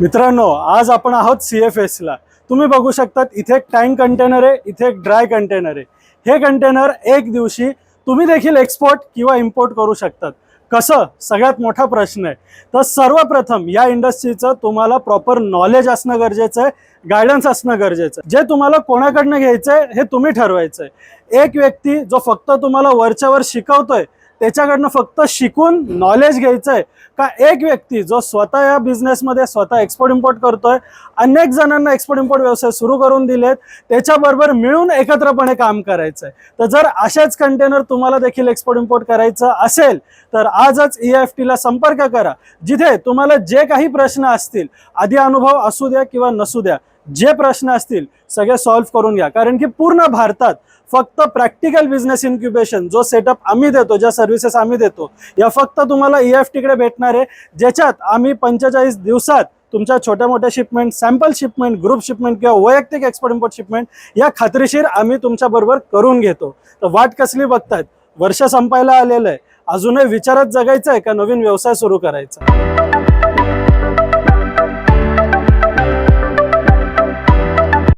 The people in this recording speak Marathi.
मित्रांनो आज आपण आहोत सी एफ एसला तुम्ही बघू शकतात इथे एक टँक कंटेनर आहे इथे एक ड्राय कंटेनर आहे. हे कंटेनर एक दिवशी तुम्ही देखील एक्सपोर्ट किंवा इम्पोर्ट करू शकतात. कसं? सगळ्यात मोठा प्रश्न आहे. तर सर्वप्रथम या इंडस्ट्रीचं तुम्हाला प्रॉपर नॉलेज असणं गरजेचं आहे गायडन्स असणं गरजेचं आहे. जे तुम्हाला कोणाकडनं घ्यायचं आहे हे तुम्ही ठरवायचं आहे एक व्यक्ती जो फक्त तुम्हाला वरच्यावर शिकवतोय त्याच्याकडनं फक्त शिकून नॉलेज घ्यायचं आहे का एक व्यक्ती जो स्वतः या बिझनेसमध्ये स्वतः एक्सपोर्ट इम्पोर्ट करतोय अनेक जणांना एक्सपोर्ट इम्पोर्ट व्यवसाय सुरू करून दिलेत त्याच्याबरोबर मिळून एकत्रपणे काम करायचं आहे तर जर अशाच कंटेनर तुम्हाला देखील एक्सपोर्ट इम्पोर्ट करायचं असेल तर आजच ई एफ टीला संपर्क करा. जिथे तुम्हाला जे काही प्रश्न असतील आधी अनुभव असू द्या किंवा नसू द्या जे प्रश्न असतील सगळे सॉल्व्ह करून घ्या. कारण की पूर्ण भारतात फक्त प्रॅक्टिकल बिझनेस इन्क्युबेशन जो सेटअप आम्ही देतो ज्या सर्व्हिसेस आम्ही देतो या फक्त तुम्हाला ई एफ टीकडे भेटणार आहे. ज्याच्यात आम्ही पंचेचाळीस दिवसात तुमच्या छोट्या मोठ्या shipment sample shipment group shipment किंवा वैयक्तिक एक्सपोर्ट इम्पोर्ट शिपमेंट या खात्रीशीर आम्ही तुमच्याबरोबर करून घेतो. तर वाट कसली बघतायत? वर्ष संपायला आलेलं आहे. अजूनही विचारात जगायचं आहे का नवीन व्यवसाय सुरू करायचा?